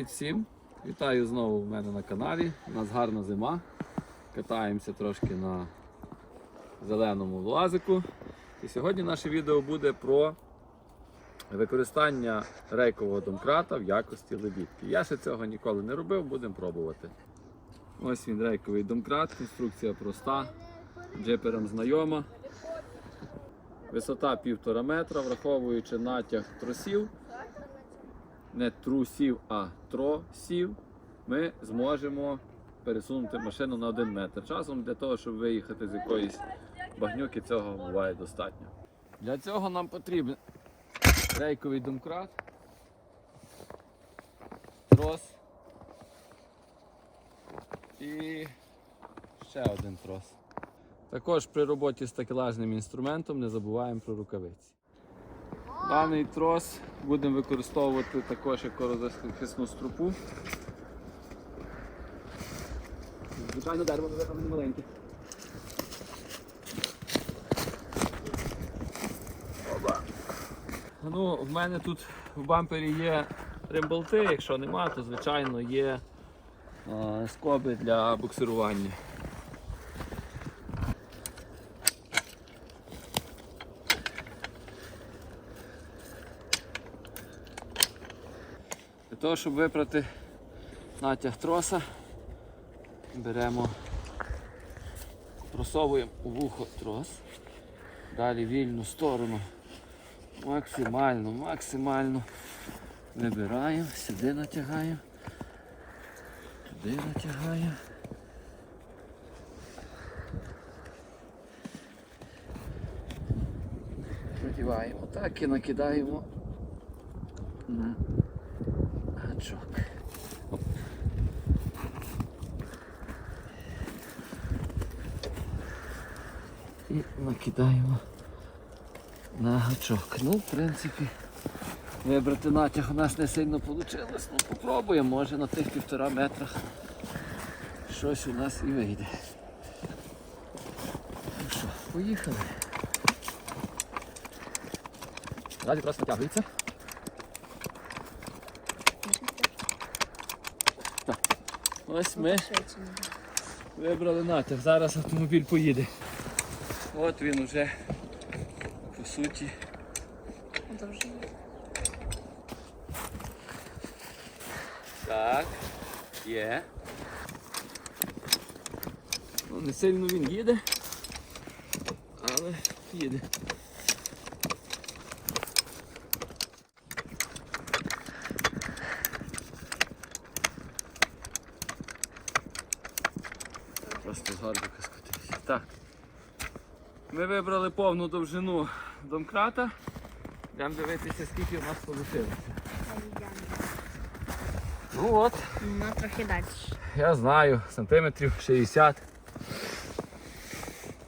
Привіт всім! Вітаю знову в мене на каналі. У нас гарна зима. Катаємося трошки на зеленому влазику. І сьогодні наше відео буде про використання рейкового домкрата в якості лебідки. Я ще цього ніколи не робив, будемо пробувати. Ось він рейковий домкрат, конструкція проста, джиперам знайома. Висота 1,5 метра, враховуючи натяг тросів не трусів, а тросів, ми зможемо пересунути машину на один метр. Часом для того, щоб виїхати з якоїсь багнюки, цього буває достатньо. Для цього нам потрібен рейковий домкрат, трос і ще один трос. Також при роботі з такелажним інструментом не забуваємо про рукавиці. Даний трос будемо використовувати також як корозахисну струпу. Звичайно, дерево не маленьке. Ну, в мене тут в бампері є римболти, якщо нема, то звичайно є е, скоби для буксирування. Того, щоб випрати натяг троса, беремо, просовуємо у вухо трос, далі вільну сторону максимально, максимально вибираємо, сюди натягаємо, туди натягаємо. Надіваємо так і накидаємо. На Оп. І накидаємо на гачок. Ну, в принципі, вибрати натяг у нас не сильно вийшло. Ну, попробуємо, може на тих півтора метрах щось у нас і вийде. Ну що, поїхали. Далі просто натягується. Так. Ось ми вибрали натяг. Зараз автомобіль поїде. От він уже по суті. Так, є. Ну, не сильно він їде, але їде. Просто з гарбика скотився. Так. Ми вибрали повну довжину домкрата. Йдемо дивитися, скільки у нас вийшло. Ну от, Ну, трохи далі. я знаю, сантиметрів 60.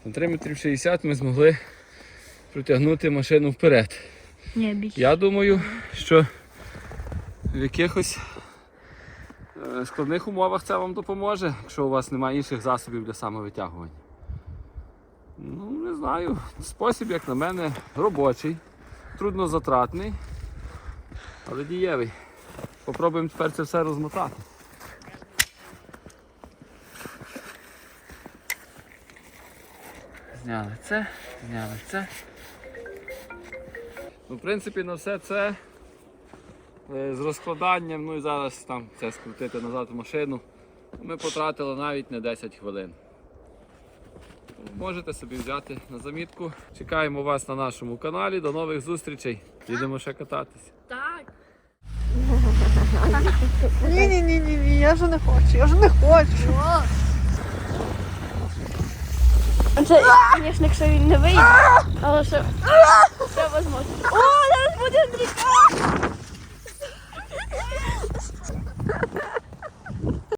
Сантиметрів 60 ми змогли протягнути машину вперед. Ні, більше. Я думаю, що в якихось складних умовах це вам допоможе, якщо у вас немає інших засобів для самовитягування. Ну, не знаю. Спосіб, як на мене, робочий, труднозатратний, але дієвий. Попробуємо тепер це все розмотати. Зняли це, зняли це. Ну, в принципі, на все це е, з розкладанням, ну і зараз там це скрутити назад в машину. Ми потратили навіть не 10 хвилин. Можете собі взяти на замітку. Чекаємо вас на нашому каналі. До нових зустрічей. Їдемо ще кататися. Так. Ні, ні, ні, ні, ні, я вже не хочу, я вже не хочу. Це, звісно, якщо він не вийде, але що, все можливо. О, зараз буде Андрій.